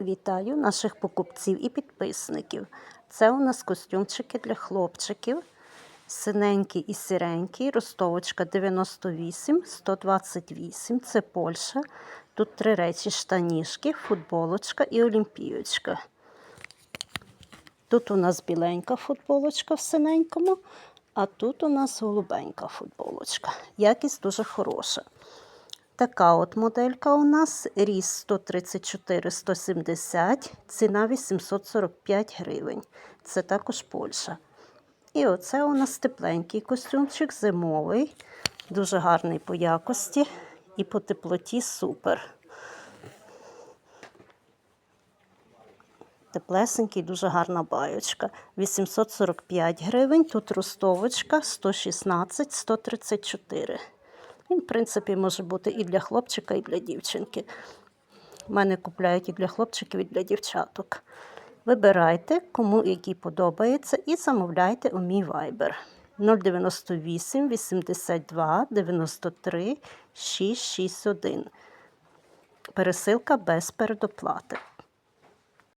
Вітаю наших покупців і підписників. Це у нас костюмчики для хлопчиків. Синенький і сіренький, ростовочка 98, 128, це Польща. Тут три речі: штанішки, футболочка і олімпійочка. Тут у нас біленька футболочка в синенькому, а тут у нас голубенька футболочка. Якість дуже хороша. Така от моделька у нас ріс 134-170, ціна 845 гривень. Це також Польща. І оце у нас тепленький костюмчик, зимовий, дуже гарний по якості і по теплоті супер. Теплесенький, дуже гарна байочка. 845 гривень. Тут ростовочка 116, 134. Він, в принципі, може бути і для хлопчика, і для дівчинки. У мене купляють і для хлопчиків, і для дівчаток. Вибирайте, кому який подобається, і замовляйте у мій вайбер 098 82 93 661. Пересилка без передоплати.